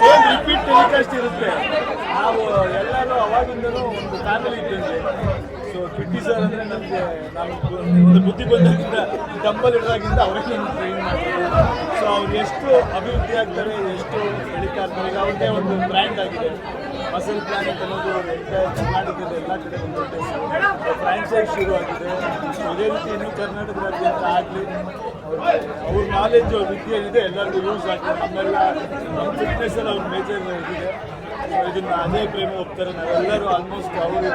Same repeat telecast ಇರುತ್ತೆ. ನಾವು ಎಲ್ಲರೂ ಅವಾಗಿಂದನೂ ಒಂದು ಫ್ಯಾಮಿಲಿ ಇದ್ದಂಗೆ. ಸೊ ಕಿಟ್ಟಿ ಸರ್ ಅಂದರೆ ನಮಗೆ ನಾವು ಒಂದು ಬುದ್ಧಿ ಬಂದಾಗಿಂದ ಡಂಬಲ್ ಇಡೋದಾಗಿಂದ ಅವರೇ ನಮ್ಗೆ ಟ್ರೈನ್ ಮಾಡ್ತಾರೆ. ಸೊ ಅವ್ರು ಎಷ್ಟು ಅಭಿವೃದ್ಧಿ ಆಗ್ತಾರೆ, ಎಷ್ಟು ಬೆಳೀತಾ ಇರ್ತಾರೆ ಈಗ ಅವ್ರದ್ದೇ ಒಂದು ಬ್ರ್ಯಾಂಡ್ ಆಗಿದೆ. ಮಸಲ್ ಪ್ಲಾನೆಟ್ ಅನ್ನೋದು ಎಂಟೈರ್ ಕರ್ನಾಟಕದ ಎಲ್ಲ ಕಡೆ ಒಂದು ಫ್ರಾಂಚೈಸ್ ಶುರು ಆಗಿದೆ ಇದೇ ರೀತಿ ಇನ್ನೂ ಕರ್ನಾಟಕದಾದ್ಯಂತ ಆಗಲಿ. ಅವ್ರ ನಾಲೆಜ್ ವಿದ್ಯೆ ಇದೆ ಎಲ್ಲರಿಗೂ ಯೂಸ್ ಆಗ್ತದೆ ನಮ್ಮೆಲ್ಲ ನಮ್ಮ ಫಿಟ್ನೆಸ್ ಎಲ್ಲ ಅವ್ರ ಮೇಜರ್ ಇದೆ ಇದನ್ನ ಅದೇ ಪ್ರೇಮ ಹೋಗ್ತಾರೆ ನಾವೆಲ್ಲರೂ ಆಲ್ಮೋಸ್ಟ್ ಅವರು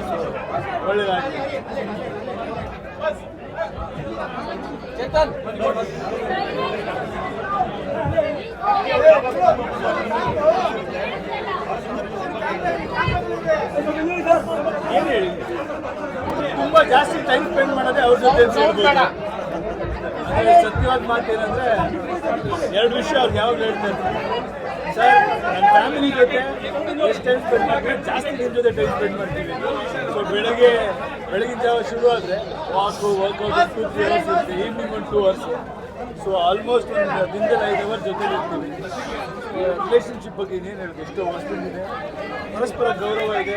ಸೊ ಒಳ್ಳೆಯದಾಗಿದೆ ಏನು ಹೇಳಿ? ತುಂಬಾ ಜಾಸ್ತಿ ಟೈಮ್ ಸ್ಪೆಂಡ್ ಮಾಡೋದೇ ಅವ್ರ ಜೊತೆ. ಸತ್ಯವಾದ ಮಾತು ಏನಂದ್ರೆ ಎರಡು ವಿಷಯ ಅವ್ರಿಗೆ ಯಾವಾಗ ಹೇಳ್ತಾ ಇರ್ತಾರೆ. ಸರ್ ನನ್ನ ಫ್ಯಾಮಿಲಿ ಜೊತೆ ಎಷ್ಟು ಟೈಮ್ ಸ್ಪೆಂಡ್ ಮಾಡ್ತೀವಿ? ಜಾಸ್ತಿ ನಿಮ್ಮ ಜೊತೆ ಟೈಮ್ ಸ್ಪೆಂಡ್ ಮಾಡ್ತೀವಿ. ಸೊ ಬೆಳಗ್ಗೆ ಬೆಳಗಿನ ಜಾವ ಶುರು ಆದರೆ walk workout two three hours ಇರುತ್ತೆ. ಈವ್ನಿಂಗ್ ಒಂದು ಟೂ ಅವರ್ಸ್ ಸೊ ಆಲ್ಮೋಸ್ಟ್ ಒಂದು ದಿನದಲ್ಲಿ ಐದು ಅವರ್ ಜೊತೆ ಇರ್ತೀವಿ. ರಿಲೇಷನ್ಶಿಪ್ ಬಗ್ಗೆ ಇನ್ನೇನು ಹೇಳೋದು ಎಷ್ಟೋ ವರ್ಷಗಳಿದೆ ಪರಸ್ಪರ ಗೌರವ ಇದೆ.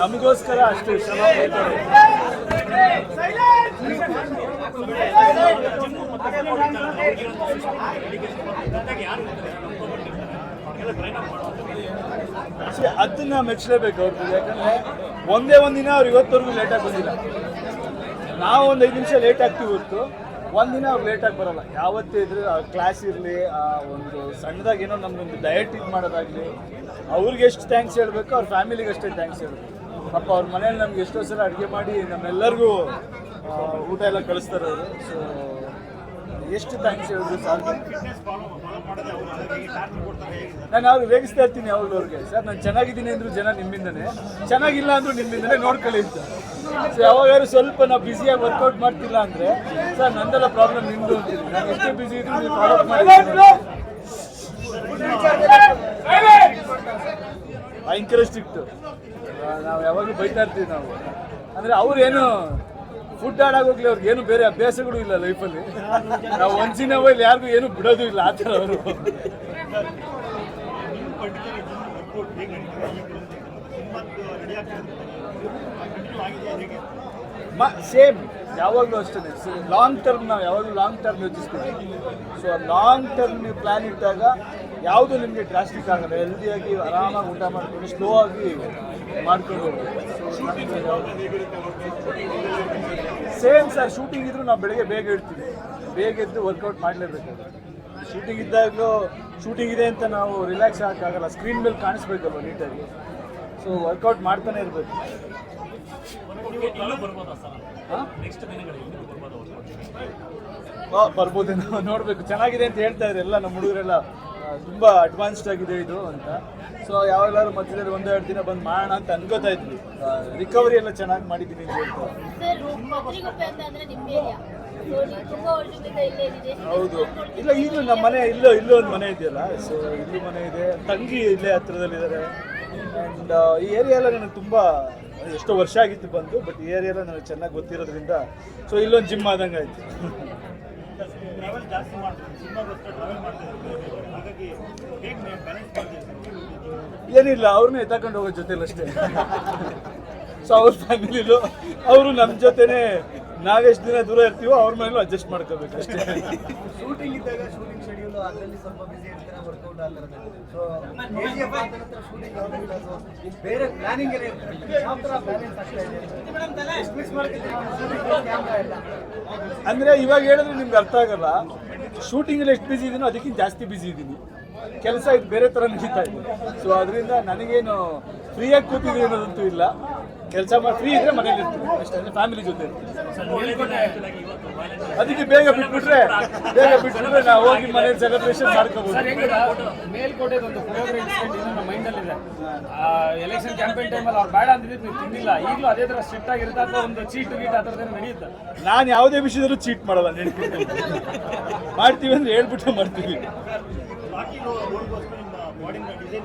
ನಮಗೋಸ್ಕರ ಅಷ್ಟೇ ಶ್ರಮ ಪಡ್ತಾರೆ. ಅದನ್ನ ಮೆಚ್ಚಲೇಬೇಕು ಅವ್ರಿಗೆ ಯಾಕಂದ್ರೆ ಒಂದೇ ಒಂದಿನ ಅವ್ರು ಇವತ್ತವರೆಗೂ ಲೇಟಾಗಿ ಬಂದಿಲ್ಲ ನಾವು ಒಂದು ಐದು ನಿಮಿಷ ಲೇಟ್ ಆಗ್ತೀವಿ ಹೊತ್ತು ಒಂದಿನ ಅವ್ರು ಲೇಟಾಗಿ ಬರಲ್ಲ. ಯಾವತ್ತೇ ಇದ್ರೆ ಕ್ಲಾಸ್ ಇರಲಿ ಒಂದು ಸಣ್ಣದಾಗಿ ಏನೋ ನಮ್ದೊಂದು ಡಯಟ್ ಇದು ಮಾಡೋದಾಗಲಿ ಅವ್ರಿಗೆ ಎಷ್ಟು ಥ್ಯಾಂಕ್ಸ್ ಹೇಳಬೇಕು ಅವ್ರ ಫ್ಯಾಮಿಲಿಗೆ ಅಷ್ಟೇ ಥ್ಯಾಂಕ್ಸ್ ಹೇಳಬೇಕು. ಪಾಪ ಅವ್ರ ಮನೇಲಿ ನಮ್ಗೆ ಎಷ್ಟೋ ಸಲ ಅಡುಗೆ ಮಾಡಿ ನಮ್ಮೆಲ್ಲರಿಗೂ ಆ, ಊಟ ಎಲ್ಲ ಕಳಿಸ್ತಾರೆ ಅವರು. ಸೊ ಎಷ್ಟು ಥ್ಯಾಂಕ್ಸ್ ಹೇಳಿದ್ರು ಸರ್ ನಾನು ಅವ್ರಿಗೆ ರೇಗಿಸ್ತಾ ಇರ್ತೀನಿ ಅವ್ರಿಗೆ. ಸರ್ ನಾನು ಚೆನ್ನಾಗಿದ್ದೀನಿ ಅಂದ್ರು ಜನ ನಿಮ್ಮಿಂದನೇ. ಚೆನ್ನಾಗಿಲ್ಲ ಅಂದ್ರು ನಿಮ್ಮಿಂದನೇ ನೋಡ್ಕೊಳ್ಳಿ ಅಂತ. ಸೊ ಸ್ವಲ್ಪ ನಾವು ಬ್ಯುಸಿಯಾಗಿ ವರ್ಕೌಟ್ ಮಾಡ್ತಿಲ್ಲ ಅಂದರೆ, ಸರ್, ನಂದೆಲ್ಲ ಪ್ರಾಬ್ಲಮ್ ನಿಮ್ದು ಅಂತೀನಿ ನಾನು ಎಷ್ಟೇ ಬ್ಯುಸಿ ಇದ್ರು ನೀವು ಭಯಂಕರ ಸ್ಟ್ರಿಕ್ಟು ನಾವು ಯಾವಾಗಲೂ ಬೈತಾ ಇರ್ತೀವಿ ನಾವು. ಅಂದರೆ ಅವ್ರೇನು ಫುಡ್ ಆಡಾಗೋಗ್ಲಿ ಅವ್ರಿಗೆ ಏನು ಬೇರೆ ಅಭ್ಯಾಸಗಳು ಇಲ್ಲ ಲೈಫಲ್ಲಿ ನಾವು ಒಂದಿನ ಇಲ್ಲಿ ಯಾರಿಗೂ ಏನು ಬಿಡೋದು ಇಲ್ಲ ಆ ಥರ ಅವರು. ಮ ಸೇಮ್ ಯಾವಾಗಲೂ ಅಷ್ಟೇ. ಲಾಂಗ್ ಟರ್ಮ್ ನಾವು ಯಾವಾಗಲೂ ಲಾಂಗ್ ಟರ್ಮ್ ಯೋಚಿಸ್ತೀವಿ. ಸೊ ಲಾಂಗ್ ಟರ್ಮ್ ನೀವು ಪ್ಲ್ಯಾನ್ ಇಟ್ಟಾಗ ಯಾವುದು ನಿಮಗೆ ಡ್ರಾಸ್ಟಿಕ್ ಆಗಲ್ಲ. ಹೆಲ್ದಿಯಾಗಿ ಆರಾಮಾಗಿ ಊಟ ಮಾಡ್ಕೊಂಡು ಸ್ಲೋ ಆಗಿ ಮಾಡ್ಕೊಂಡು ಸೇಮ್ ಸರ್ ಶೂಟಿಂಗ್ ಇದ್ರೂ ನಾವು ಬೆಳಗ್ಗೆ ಬೇಗ ಇಡ್ತೀವಿ. ಬೇಗ ಎದ್ದು ವರ್ಕೌಟ್ ಮಾಡಲೇಬೇಕು ಶೂಟಿಂಗ್ ಇದ್ದಾಗಲೂ ಶೂಟಿಂಗ್ ಇದೆ ಅಂತ ನಾವು ರಿಲ್ಯಾಕ್ಸ್ ಆಗೋಕ್ಕಾಗಲ್ಲ. ಸ್ಕ್ರೀನ್ ಮೇಲೆ ಕಾಣಿಸ್ಬೇಕಲ್ವ ನೀಟಾಗಿ ಸೊ ವರ್ಕೌಟ್ ಮಾಡ್ತಾನೆ ಇರಬೇಕು. ಬರ್ಬೋದೇನೋ ನೋಡಬೇಕು. ಚೆನ್ನಾಗಿದೆ ಅಂತ ಹೇಳ್ತಾ ಇದ್ದಾರೆ ಎಲ್ಲ ನಮ್ಮ ಹುಡುಗರೆಲ್ಲ. ತುಂಬಾ ಅಡ್ವಾನ್ಸ್ಡ್ ಆಗಿದೆ ಇದು ಅಂತ. ಸೊ ಯಾವಾಗಲಾದ್ರು ಮಧ್ಯದಲ್ಲಿ ಒಂದೆರಡು ದಿನ ಬಂದು ಮಾಡೋಣ ಅಂತ ಅನ್ಕೋತಾ ಇದ್ವಿ. ರಿಕವರಿ ಎಲ್ಲ ಚೆನ್ನಾಗಿ ಮಾಡಿದ್ದೀನಿ ಅಂತ ಹೇಳ್ತಾರೆ ಇಲ್ಲೇ ಹೌದು. ಇಲ್ಲ ಈಗಲೂ ನಮ್ಮ ಮನೆ ಇಲ್ಲೋ ಇಲ್ಲೋ ಒಂದು ಮನೆ ಇದೆಯಲ್ಲ? ಸೊ ಇಲ್ಲೂ ಮನೆ ಇದೆ. ತಂಗಿ ಇಲ್ಲೇ ಹತ್ರದಲ್ಲಿದ್ದಾರೆ. ಆ್ಯಂಡ್ ಈ ಏರಿಯಾ ಎಲ್ಲ ನನಗೆ ತುಂಬ ಎಷ್ಟೋ ವರ್ಷ ಆಗಿತ್ತು ಬಂದು ಬಟ್ ಈ ಏರಿಯಾ ನನಗೆ ಚೆನ್ನಾಗಿ ಗೊತ್ತಿರೋದ್ರಿಂದ ಸೊ ಇಲ್ಲೊಂದು ಜಿಮ್ ಆದಂಗೆ ಆಯಿತು. ಟ್ರಾವೆಲ್ ಜಾಸ್ತಿ ಮಾಡ್ತಾರೆ ಸಿನಿಮಾಗೋಸ್ಕರ ಟ್ರಾವೆಲ್ ಮಾಡ್ತಾರೆ ಹಾಗಾಗಿ ಹೇಗೆ ಬ್ಯಾಲೆನ್ಸ್ ಮಾಡ್ತೀರಿ? ಏನಿಲ್ಲ ಅವ್ರನ್ನ ಎತ್ತಾಕೊಂಡು ಹೋಗೋ ಜೊತೆಲಿ ಅಷ್ಟೇ ಸೊ ಅವ್ರ ಫ್ಯಾಮಿಲಿಲು ಅವರು ನಮ್ಮ ಜೊತೆನೆ ನಾವೆಷ್ಟು ದಿನ ದೂರ ಇರ್ತೀವೋ ಅವ್ರ ಮನೇಲೂ ಅಡ್ಜಸ್ಟ್ ಮಾಡ್ಕೋಬೇಕು ಅಷ್ಟೇ ಶೂಟಿಂಗ್ ಇದ್ದಾಗ ಶೂಟಿಂಗ್ ಶೆಡ್ಯೂಲ್ ಅದರಲ್ಲಿ ಸ್ವಲ್ಪ ಬಿಸಿ ವರ್ಕೌಟ್ ಆಗ್ತಾರೆ ಸೊ ಶೂಟಿಂಗ್ ಯಾವುದಿಲ್ಲ ಸೊ ಬೇರೆ ಪ್ಲಾನಿಂಗ್ ಏನೇ ಇರ್ತದೆ ಯಾವ ಥರ ಬ್ಯಾಲೆನ್ಸ್ ಆಗ್ತಾ ಇದೆ? ಮಿಸ್ ಕ್ಯಾಮ್ರಾ ಎಲ್ಲ ಅಂದ್ರೆ ಇವಾಗ ಹೇಳಿದ್ರೆ ನಿಮ್ಗೆ ಅರ್ಥ ಆಗಲ್ಲ. ಶೂಟಿಂಗಲ್ಲಿ ಎಷ್ಟು ಬಿಸಿ ಇದೀನೋ ಅದಕ್ಕಿಂತ ಜಾಸ್ತಿ ಬಿಸಿ ಇದ್ದೀನಿ ಕೆಲಸ ಇದು ಬೇರೆ ತರ ನಡೀತಾ ಇದೆ. ಸೊ ಅದರಿಂದ ನನಗೇನು ಫ್ರೀಯಾಗಿ ಕೂತಿದ್ದೀನಿ ಅನ್ನೋದಂತೂ ಇಲ್ಲ. ಕೆಲಸ ಮಾಡಿ ಫ್ರೀ ಇದ್ರೆ ಮನೇಲಿ ಇರ್ತೀನಿ. ಅಷ್ಟೇ ಅಂದರೆ ಫ್ಯಾಮಿಲಿ ಜೊತೆ ಇರ್ತೀನಿ. ಅದಕ್ಕೆ ಬೇಗ ಬಿಟ್ಬಿಟ್ರೆ ಬೇಗ ಬಿಟ್ಬಿಟ್ರೆ ನಾವು ಹೋಗಿ ಮನೇಲಿ ಸೆಲೆಬ್ರೇಷನ್ ಪುಳಿಯೋಗರೆ ಇನ್ಸಿಡೆಂಟ್ ನಮ್ಮ ಮೈಂಡಲ್ಲಿದೆ ಎಲೆಕ್ಷನ್ ಕ್ಯಾಂಪೇನ್ ಟೈಮಲ್ಲಿ ಅವ್ರು ಬೇಡ ಅಂದಿದ್ದು ನೀವು ತಿಂದಿಲ್ಲ ಈಗಲೂ ಅದೇ ಥರ ಸ್ಟ್ರಿಕ್ಟ್ ಆಗಿರುತ್ತೆ ಅಥವಾ ಒಂದು ಚೀಟ್ ಗೀಟ್ ಆ ಥರದ್ದೇನೋ ನಡೆಯುತ್ತೆ? ನಾನು ಯಾವುದೇ ವಿಷಯದಲ್ಲೂ ಚೀಟ್ ಮಾಡಲ್ಲ ನೆನಪಿಟ್ಟು ಮಾಡ್ತೀವಿ ಅಂದ್ರೆ ಹೇಳ್ಬಿಟ್ಟು ಮಾಡ್ತೀವಿ. ಬೇರೆ ಬೇರೆ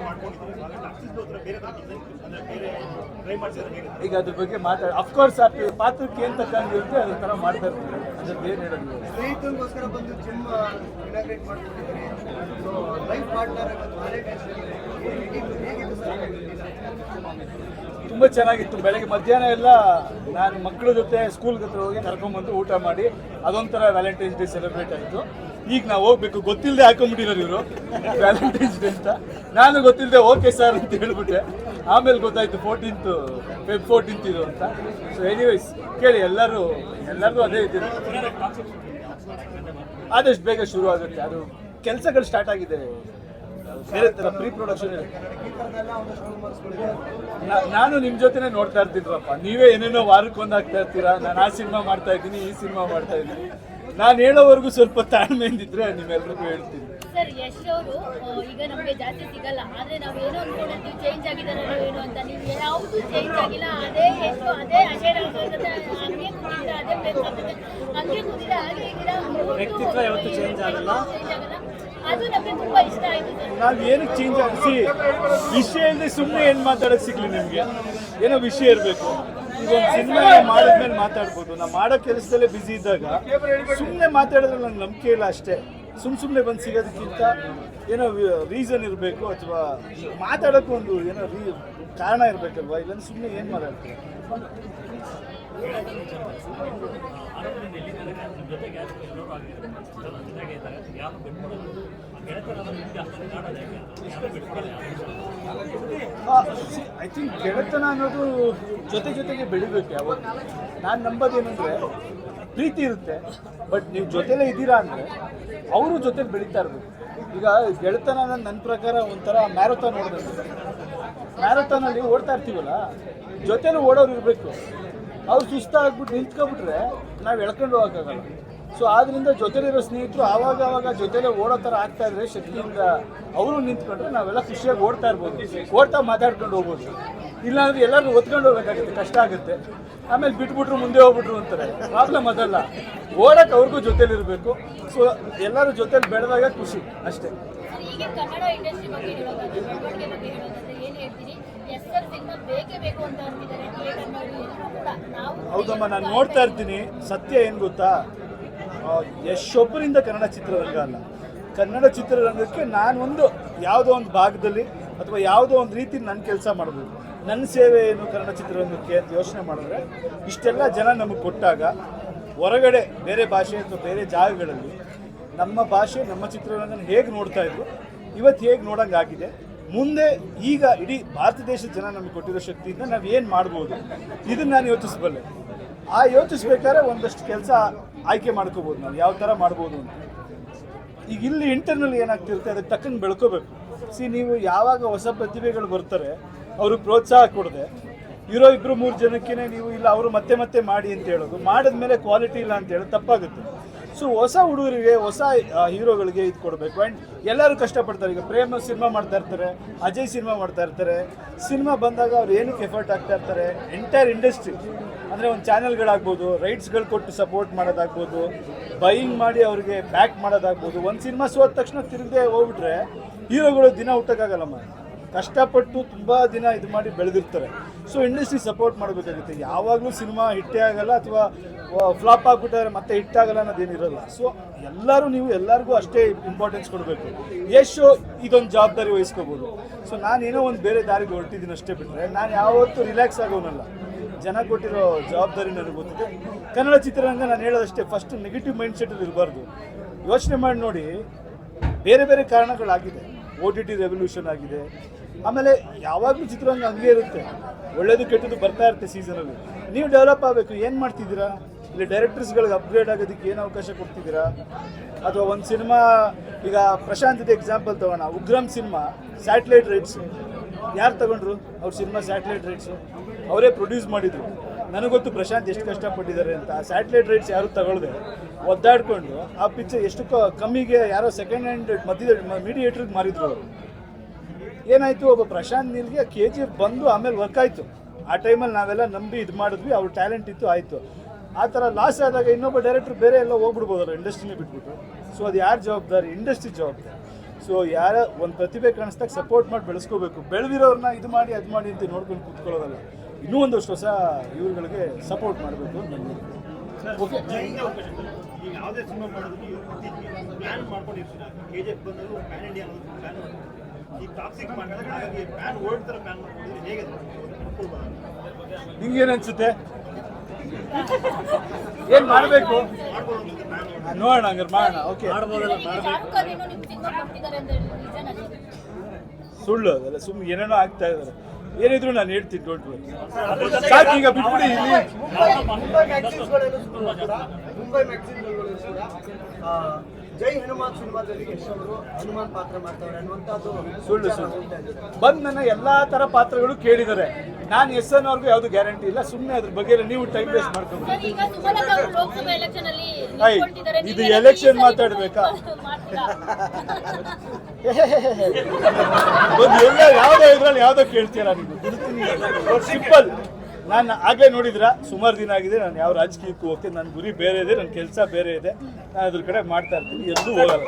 ಈಗ ಅದ್ರ ಬಗ್ಗೆ ಮಾತಾಡ ಅಫ್ಕೋರ್ಸ್ ಆ ಪಾತ್ರಕ್ಕೆ ಏನು ತಕ್ಕಂಗಿರುತ್ತೆ ಅದ್ರ ತರ ಮಾಡ್ತಾ ಇರ್ತೀವಿ. ಅದ್ರ ಏನು ಹೇಳೋದು ಸ್ನೇಹಿತರಿಗೋಸ್ಕರ ಬಂದು ಜಿಮ್ ಇನಾಗ್ರೇಟ್ ಮಾಡ್ಕೊಂಡಿದ್ದೀರಿ ಸೊ ಲೈಫ್ ಪಾರ್ಟ್ನರ್ ತುಂಬ ಚೆನ್ನಾಗಿತ್ತು. ಬೆಳಗ್ಗೆ ಮಧ್ಯಾಹ್ನ ಎಲ್ಲ ನಾನು ಮಕ್ಕಳ ಜೊತೆ ಸ್ಕೂಲ್ ಹತ್ರ ಹೋಗಿ ಕರ್ಕೊಂಡ್ಬಂದು ಊಟ ಮಾಡಿ ಅದೊಂಥರ ವ್ಯಾಲೆಂಟೈನ್ಸ್ ಡೇ ಸೆಲೆಬ್ರೇಟ್ ಆಯಿತು. ಈಗ ನಾವು ಹೋಗ್ಬೇಕು. ಗೊತ್ತಿಲ್ಲದೆ ಹಾಕೊಂಡ್ಬಿಟ್ಟಿದ್ದಾರೆ ಇವರು. ವ್ಯಾಲೆಂಟೈನ್ಸ್ ಡೇ ಅಂತ. ನಾನು ಗೊತ್ತಿಲ್ಲದೆ ಓಕೆ ಸರ್ ಅಂತ ಹೇಳ್ಬಿಟ್ಟೆ. ಆಮೇಲೆ ಗೊತ್ತಾಯ್ತು ಫೋರ್ಟೀನ್ತ್ ಫೆಬ್ ಫೋರ್ಟೀನ್ತ್ ಇದು ಅಂತ. ಸೊ ಎನಿವೈಸ್ ಕೇಳಿ, ಎಲ್ಲರೂ, ಎಲ್ಲರಿಗೂ ಅದೇ ಇದೆ ಆದಷ್ಟು ಬೇಗ ಶುರು ಆಗುತ್ತೆ. ಅದು ಕೆಲಸಗಳು ಸ್ಟಾರ್ಟ್ ಆಗಿದೆ. ಬೇರೆ ಥರ ಪ್ರೀ ಪ್ರೊಡಕ್ಷನ್ ನಾನು ನಿಮ್ಮ ಜೊತೆನೆ ನೋಡ್ತಾ ಇರ್ತೀನಪ್ಪ ನೀವೇ ಏನೇನೋ ವಾರಕ್ಕೊಂದು ಆಗ್ತಾ ಇರ್ತೀರಾ? ನಾನು ಆ ಸಿನಿಮಾ ಮಾಡ್ತಾ ಇದ್ದೀನಿ, ಈ ಸಿನಿಮಾ ಮಾಡ್ತಾ ಇದ್ದೀನಿ. ನಾನು ಹೇಳೋವರೆಗೂ ಸ್ವಲ್ಪ ತಾಳ್ಮೆಯಿಂದಿದ್ರೆ ನಿಮ್ಮೆಲ್ರಿಗೂ ಹೇಳ್ತೀನಿ. ಸರ್ ಯಶ್ ಅವರು ಈಗ ನಮಗೆ ಜಾಸ್ತಿ ಸಿಗಲ್ಲ. ಆದ್ರೆ ನಾವು ಏನೋ ಅನ್ಕೊಂಡಿರ್ತೀವಿ ಚೇಂಜ್ ಆಗಿದಾರೋ ಏನೋ ಅಂತ. ನೀವು ಯಾವುದು ಚೇಂಜ್ ಆಗಿಲ್ಲ ಅದೇ ಯಶ್ ಅದೇ ಅಜಯ್ ರಾವ್ ಜೊತೆ ಹಂಗೆ ಕೂತಿದ್ದೀರಾ ಅದೇ ಪ್ಲೇಸ್ ಆಗ್ತದೆ. ಹಂಗೆ ಕೂತಿದ್ದೀರಾ ಹಾಗೆ ಇದ್ದೀರಾ ವ್ಯಕ್ತಿತ್ವ ಯಾವತ್ತು ಚೇಂಜ್ ಆಗಲ್ಲ. ಅದು ನಮಗೆ ತುಂಬಾ ಇಷ್ಟ ಆಯ್ತು ನಾವು ಏನಕ್ಕೆ ಚೇಂಜ್ ಆಗಿಸಿ ವಿಷಯ ಇಲ್ಲದೆ ಸುಮ್ಮನೆ ಏನು ಮಾತಾಡೋಕೆ ಸಿಗ್ಲಿ ನಿಮಗೆ? ಏನೋ ವಿಷಯ ಇರಬೇಕು. ಒಂದು ಸಿನಿಮಾ ಮಾಡಿದ್ಮೇಲೆ ಮಾತಾಡ್ಬೋದು. ನಾವು ಮಾಡೋ ಕೆಲಸದಲ್ಲೇ ಬ್ಯುಸಿ ಇದ್ದಾಗ ಸುಮ್ಮನೆ ಮಾತಾಡಿದ್ರೆ ನಂಗೆ ನಂಬಿಕೆ ಇಲ್ಲ ಅಷ್ಟೇ. ಸುಮ್ ಸುಮ್ಮನೆ ಬಂದು ಸಿಗೋದಕ್ಕಿಂತ ಏನೋ ರೀಸನ್ ಇರಬೇಕು ಅಥವಾ ಮಾತಾಡೋಕ್ಕೂ ಒಂದು ಏನೋ ರೀ ಕಾರಣ ಇರಬೇಕಲ್ವಾ? ಇಲ್ಲಾಂದ್ರೆ ಸುಮ್ಮನೆ ಏನು ಮಾತಾಡ್ತೀವಿ ಐ ಥಿಂಕ್ ಗೆಳೆತನ ಅನ್ನೋದು ಜೊತೆ ಜೊತೆಗೆ ಬೆಳಿಬೇಕು ಯಾವತ್ತು. ನಾನು ನಂಬೋದೇನೆಂದರೆ ಪ್ರೀತಿ ಇರುತ್ತೆ ಬಟ್ ನೀವು ಜೊತೆಲೇ ಇದ್ದೀರಾ ಅಂದರೆ ಅವರು ಜೊತೆ ಬೆಳೀತಾ ಇರಬೇಕು. ಈಗ ಗೆಳೆತನ ನನ್ನ ಪ್ರಕಾರ ಒಂಥರ ಮ್ಯಾರಥಾನ್ ಓಡಬೇಕು ಮ್ಯಾರಥಾನಲ್ಲಿ ಓಡ್ತಾ ಇರ್ತೀವಲ್ಲ, ಜೊತೆಲೂ ಓಡೋರು ಇರಬೇಕು. ಅವ್ರು ಸುಸ್ತಾಗ್ಬಿಟ್ಟು ನಿಂತ್ಕೊಬಿಟ್ರೆ ನಾವು ಎಳ್ಕೊಂಡು ಹೋಗೋಕ್ಕಾಗಲ್ಲ. ಸೊ ಆದ್ರಿಂದ ಜೊತೆಲಿರೋ ಸ್ನೇಹಿತರು ಆವಾಗ ಆವಾಗ ಜೊತೆಲೆ ಓಡೋ ಥರ ಆಗ್ತಾ ಇದ್ರೆ ಶಕ್ತಿಯಿಂದ ಅವರು ನಿಂತ್ಕೊಂಡ್ರೆ ನಾವೆಲ್ಲ ಖುಷಿಯಾಗಿ ಓಡ್ತಾ ಇರ್ಬೋದು ಓಡ್ತಾ ಮಾತಾಡ್ಕೊಂಡು ಹೋಗ್ಬೋದು. ಇಲ್ಲಾಂದ್ರೆ ಎಲ್ಲರೂ ಒತ್ಕೊಂಡು ಹೋಗ್ಬೇಕಾಗುತ್ತೆ ಕಷ್ಟ ಆಗುತ್ತೆ. ಆಮೇಲೆ ಬಿಟ್ಬಿಟ್ರು ಮುಂದೆ ಹೋಗ್ಬಿಟ್ರು ಅಂತಾರೆ. ಪ್ರಾಬ್ಲಮ್ ಅದಲ್ಲ. ಓಡಕ್ಕೆ ಅವ್ರಿಗೂ ಜೊತೆಲಿರಬೇಕು ಸೊ ಎಲ್ಲರೂ ಜೊತೆಲಿ ಬೆಳೆದಾಗ ಖುಷಿ ಅಷ್ಟೇ. ಹೌದಮ್ಮ ನಾನು ನೋಡ್ತಾ ಇರ್ತೀನಿ. ಸತ್ಯ ಏನು ಗೊತ್ತಾ? ಆ, ಯಶೊಬ್ಬರಿಂದ ಕನ್ನಡ ಚಿತ್ರರಂಗ ಅಲ್ಲ. ಕನ್ನಡ ಚಿತ್ರರಂಗಕ್ಕೆ ನಾನೊಂದು ಯಾವುದೋ ಒಂದು ಭಾಗದಲ್ಲಿ ಅಥವಾ ಯಾವುದೋ ಒಂದು ರೀತಿ ನನ್ನ ಕೆಲಸ ಮಾಡ್ಬೋದು. ನನ್ನ ಸೇವೆ ಏನು ಕನ್ನಡ ಚಿತ್ರರಂಗಕ್ಕೆ ಅಂತ ಯೋಚನೆ ಮಾಡಿದ್ರೆ ಇಷ್ಟೆಲ್ಲ ಜನ ನಮಗೆ ಕೊಟ್ಟಾಗ ಹೊರಗಡೆ ಬೇರೆ ಭಾಷೆ ಅಥವಾ ಬೇರೆ ಜಾಗಗಳಲ್ಲಿ ನಮ್ಮ ಭಾಷೆ ನಮ್ಮ ಚಿತ್ರರಂಗನ ಹೇಗೆ ನೋಡ್ತಾ ಇದ್ರು ಇವತ್ತು ಹೇಗೆ ನೋಡೋಂಗಾಗಿದೆ ಮುಂದೆ ಈಗ ಇಡೀ ಭಾರತ ದೇಶದ ಜನ ನಮಗೆ ಕೊಟ್ಟಿರೋ ಶಕ್ತಿಯಿಂದ ನಾವು ಏನು ಮಾಡ್ಬೋದು ಇದನ್ನು ನಾನು ಯೋಚಿಸಬಲ್ಲೆ. ಆ ಯೋಚಿಸ್ಬೇಕಾದ್ರೆ ಒಂದಷ್ಟು ಕೆಲಸ ಆಯ್ಕೆ ಮಾಡ್ಕೋಬೋದು ನಾವು ಯಾವ ಥರ ಮಾಡ್ಬೋದು ಅಂತ. ಈಗ ಇಲ್ಲಿ ಇಂಟರ್ನಲ್ ಏನಾಗ್ತಿರುತ್ತೆ, ಅದಕ್ಕೆ ತಕ್ಕಂಗೆ ಬೆಳ್ಕೋಬೇಕು. ಸಿ ನೀವು ಯಾವಾಗ ಹೊಸ ಪ್ರತಿಭೆಗಳು ಬರ್ತಾರೆ, ಅವ್ರಿಗೆ ಪ್ರೋತ್ಸಾಹ ಕೊಡದೆ, ಇರೋ ಇಬ್ಬರು ಮೂರು ಜನಕ್ಕೆ ನೀವು ಇಲ್ಲ, ಅವರು ಮತ್ತೆ ಮತ್ತೆ ಮಾಡಿ ಅಂತ ಹೇಳೋದು, ಮಾಡಿದ್ಮೇಲೆ ಕ್ವಾಲಿಟಿ ಇಲ್ಲ ಅಂತ ಹೇಳೋದು ತಪ್ಪಾಗುತ್ತೆ. ಸೊ ಹೊಸ ಹುಡುಗರಿಗೆ, ಹೊಸ ಹೀರೋಗಳಿಗೆ ಇದು ಕೊಡಬೇಕು. ಆ್ಯಂಡ್ ಎಲ್ಲರೂ ಕಷ್ಟಪಡ್ತಾರೆ. ಈಗ ಪ್ರೇಮ್ ಸಿನಿಮಾ ಮಾಡ್ತಾ ಇರ್ತಾರೆ, ಅಜಯ್ ಸಿನಿಮಾ ಮಾಡ್ತಾ ಇರ್ತಾರೆ. ಸಿನಿಮಾ ಬಂದಾಗ ಅವ್ರು ಏನಕ್ಕೆ ಎಫರ್ಟ್ ಆಗ್ತಾ ಇರ್ತಾರೆ? ಎಂಟೈರ್ ಇಂಡಸ್ಟ್ರಿ ಅಂದರೆ ಒಂದು ಚಾನೆಲ್ಗಳಾಗ್ಬೋದು ರೈಟ್ಸ್ಗಳು ಕೊಟ್ಟು ಸಪೋರ್ಟ್ ಮಾಡೋದಾಗ್ಬೋದು ಬೈಯಿಂಗ್ ಮಾಡಿ ಅವ್ರಿಗೆ ಬ್ಯಾಕ್ ಮಾಡೋದಾಗ್ಬೋದು. ಒಂದು ಸಿನಿಮಾ ಸೋದ ತಕ್ಷಣ ತಿರುಗದೆ ಹೋಗ್ಬಿಟ್ರೆ, ಹೀರೋಗಳು ದಿನ ಹುಟ್ಟಕ್ಕಾಗಲ್ಲಮ್ಮ ಕಷ್ಟಪಟ್ಟು ತುಂಬ ದಿನ ಇದು ಮಾಡಿ ಬೆಳೆದಿರ್ತಾರೆ. ಸೊ ಇಂಡಸ್ಟ್ರಿ ಸಪೋರ್ಟ್ ಮಾಡಬೇಕಾಗುತ್ತೆ. ಯಾವಾಗಲೂ ಸಿನಿಮಾ ಹಿಟ್ಟೇ ಆಗಲ್ಲ ಅಥವಾ ಫ್ಲಾಪ್ ಆಗಿಬಿಟ್ಟಾರೆ ಮತ್ತೆ ಹಿಟ್ಟಾಗಲ್ಲ ಅನ್ನೋದೇನಿರಲ್ಲ ಸೊ ಎಲ್ಲರೂ ನೀವು ಎಲ್ಲರಿಗೂ ಅಷ್ಟೇ ಇಂಪಾರ್ಟೆನ್ಸ್ ಕೊಡಬೇಕು. ಎಷ್ಟು ಇದೊಂದು ಜವಾಬ್ದಾರಿ ವಹಿಸ್ಕೋಬೋದು. ಸೊ ಏನೋ ಒಂದು ಬೇರೆ ದಾರಿಗೆ ಹೊರಟಿದ್ದೀನಿ ಅಷ್ಟೇ ಬಿಟ್ಟರೆ ನಾನು ಯಾವತ್ತೂ ರಿಲ್ಯಾಕ್ಸ್ ಆಗೋನಲ್ಲ. ಜನ ಕೊಟ್ಟಿರೋ ಜವಾಬ್ದಾರಿ ನನಗೆ ಗೊತ್ತಿದೆ. ಕನ್ನಡ ಚಿತ್ರರಂಗ ನಾನು ಹೇಳೋದಷ್ಟೇ ಫಸ್ಟ್ ನೆಗೆಟಿವ್ ಮೈಂಡ್ ಸೆಟಲ್ಲಿ ಇರಬಾರ್ದು. ಯೋಚನೆ ಮಾಡಿ ನೋಡಿ, ಬೇರೆ ಬೇರೆ ಕಾರಣಗಳಾಗಿದೆ. ಓ ಟಿ ಟಿ ರೆವಲ್ಯೂಷನ್ ಆಗಿದೆ. ಆಮೇಲೆ ಯಾವಾಗಲೂ ಚಿತ್ರರಂಗ ಹಂಗೆ ಇರುತ್ತೆ. ಒಳ್ಳೇದು ಕೆಟ್ಟದ್ದು ಬರ್ತಾ ಇರುತ್ತೆ ಸೀಸನಲ್ಲಿ ನೀವು ಡೆವಲಪ್ ಆಗಬೇಕು, ಏನು ಮಾಡ್ತಿದ್ದೀರಾ? ಇಲ್ಲಿ ಡೈರೆಕ್ಟರ್ಸ್ಗಳಿಗೆ ಅಪ್ಗ್ರೇಡ್ ಆಗೋದಕ್ಕೆ ಏನು ಅವಕಾಶ ಕೊಡ್ತಿದ್ದೀರಾ? ಅಥವಾ ಒಂದು ಸಿನಿಮಾ ಈಗ ಪ್ರಶಾಂತ್ ಇದೆ ಎಕ್ಸಾಂಪಲ್ ತಗೋಣ. ಉಗ್ರಂ ಸಿನಿಮಾ ಸ್ಯಾಟಲೈಟ್ ರೈಟ್ಸ್ ಯಾರು ತಗೊಂಡ್ರು? ಅವ್ರ ಸಿನಿಮಾ ಸ್ಯಾಟಲೈಟ್ ರೈಟ್ಸ್ ಅವರೇ ಪ್ರೊಡ್ಯೂಸ್ ಮಾಡಿದ್ರು. ನನಗೊತ್ತು ಪ್ರಶಾಂತ್ ಎಷ್ಟು ಕಷ್ಟಪಟ್ಟಿದ್ದಾರೆ ಅಂತ. ಸ್ಯಾಟಲೈಟ್ ರೈಟ್ಸ್ ಯಾರು ತಗೊಳ್ದೆ? ಒದ್ದಾಡ್ಕೊಂಡು ಆ ಪಿಕ್ಚರ್ ಎಷ್ಟು ಕಮ್ಮಿಗೆ ಯಾರೋ ಸೆಕೆಂಡ್ ಹ್ಯಾಂಡ್ ಮಧ್ಯದಲ್ಲಿ ಮೀಡಿಯೇಟ್ರಿಗೆ ಮಾರಿದ್ರು ಅವರು. ಏನಾಯಿತು, ಒಬ್ಬ ಪ್ರಶಾಂತ್ ನೀಲ್ಗೆ ಕೆ ಜಿ ಎಫ್ ಬಂದು ಆಮೇಲೆ ವರ್ಕ್ ಆಯಿತು. ಆ ಟೈಮಲ್ಲಿ ನಾವೆಲ್ಲ ನಂಬಿ ಇದು ಮಾಡಿದ್ವಿ, ಅವ್ರ ಟ್ಯಾಲೆಂಟ್ ಇತ್ತು, ಆಯಿತು. ಆ ಥರ ಲಾಸ್ ಆದಾಗ ಇನ್ನೊಬ್ಬ ಡೈರೆಕ್ಟರ್ ಬೇರೆ ಎಲ್ಲ ಹೋಗ್ಬಿಡ್ಬೋದಲ್ಲ ಇಂಡಸ್ಟ್ರಿನೇ ಬಿಟ್ಬಿಟ್ಟು ಸೊ ಅದು ಯಾರ ಜವಾಬ್ದಾರಿ? ಇಂಡಸ್ಟ್ರಿ ಜವಾಬ್ದಾರಿ. ಸೊ ಯಾರ ಒಂದು ಪ್ರತಿಭೆ ಕಾಣಿಸ್ದಾಗ ಸಪೋರ್ಟ್ ಮಾಡಿ ಬೆಳೆಸ್ಕೋಬೇಕು. ಬೆಳೆದಿರೋರನ್ನ ಇದು ಮಾಡಿ, ಅದು ಮಾಡಿ ಅಂತ ನೋಡ್ಕೊಂಡು ಕೂತ್ಕೊಳ್ಳೋದಲ್ಲ. ಇನ್ನೂ ಒಂದಷ್ಟು ಹೊಸ ಇವ್ರುಗಳಿಗೆ ಸಪೋರ್ಟ್ ಮಾಡಬೇಕು ಅಂತ ಓಕೆ. ಯಾವುದೇ ಸಿನಿಮಾ ಪ್ಲ್ಯಾನ್ ಮಾಡ್ಕೊಂಡಿರ್ತೀರ ಕೆ ಜಿ ಎಫ್ ಬಂದರೂ ಪ್ಯಾನ್ ಇಂಡಿಯಾ ಅನ್ನೋದು ಪ್ಲಾನ್ ಈ ಟಾಕ್ಸಿಕ್ ಮಾಡಿದಾಗ ಹಾಗಾಗಿ ವರ್ಲ್ಡ್ ಥರ ಪ್ಲಾನ್ ಮಾಡ್ಕೊಂಡಿದ್ರೆ ಹೇಗೆ ಅದು? ಅನುಕೂಲ ನಿಂಗೇನು ಅನ್ಸುತ್ತೆ? ಏನು ಮಾಡಬೇಕು? ನೋಡೋಣ ಹಂಗಾರೆ ಮಾಡೋಣ. ಓಕೆ ಸುಳ್ಳು ಅದೆಲ್ಲ ಸುಮ್ಮನೆ ಏನೇನೋ ಆಗ್ತಾ ಇದಾರೆ. ಏನಿದ್ರು ನಾನು ಹೇಳ್ತೀನಿ ಡೋಂಟ್ ವರಿ ಸಾಕು ಈಗ ಬಿಟ್ಬಿಡಿ ಇಲ್ಲಿ. ಮುಂಬೈ ಮ್ಯಾಗ್ಝಿನ್ಸ್ಗಳಲ್ಲೂ ಕೂಡ ಮುಂಬೈ ಮ್ಯಾಗ್ಝಿನ್ಗಳಲ್ಲೂ ಕೂಡ ಆ, ಜೈ ಹನುಮಾನ್ ಸಿನಿಮಾದಲ್ಲಿ ಯಶವರು ಅವರು ಹನುಮಾನ್ ಪಾತ್ರ ಮಾಡ್ತಾರೆ ಅನ್ನುವಂಥದ್ದು ಸುಳ್ಳು ಸುಳ್ಳು. ಬಂದು ನನ್ನ ಎಲ್ಲಾ ತರ ಪಾತ್ರಗಳು ಕೇಳಿದ್ದಾರೆ. ನಾನು ಎಸ್ ಎನ್ ಅವ್ರಿಗೂ ಯಾವುದು ಗ್ಯಾರಂಟಿ ಇಲ್ಲ. ಸುಮ್ಮನೆ ಅದ್ರ ಬಗ್ಗೆ ನೀವು ಟೈಮ್ ವೇಸ್ಟ್ ಮಾಡ್ಕೊಂಡು ಇದು ಎಲೆಕ್ಷನ್ ಮಾತಾಡ್ಬೇಕಾ? ಒಂದು ಎಲ್ಲ ಯಾವುದೋ ಇದ್ರಲ್ಲಿ ಯಾವ್ದೋ ಕೇಳ್ತೀರಾ ನೀವು. ಸಿಂಪಲ್ ನಾನು ಆಗಲೇ ನೋಡಿದ್ರ? ಸುಮಾರು ದಿನ ಆಗಿದೆ, ನಾನು ಯಾವ ರಾಜಕೀಯಕ್ಕೂ ಹೋಗ್ತೀನಿ ನನ್ನ ಗುರಿ ಬೇರೆ ಇದೆ ನನ್ನ ಕೆಲಸ ಬೇರೆ ಇದೆ, ನಾನು ಅದ್ರ ಕಡೆ ಮಾಡ್ತಾ ಇರ್ತೀನಿ, ಎಲ್ಲೂ ಹೋಗಲ್ಲ.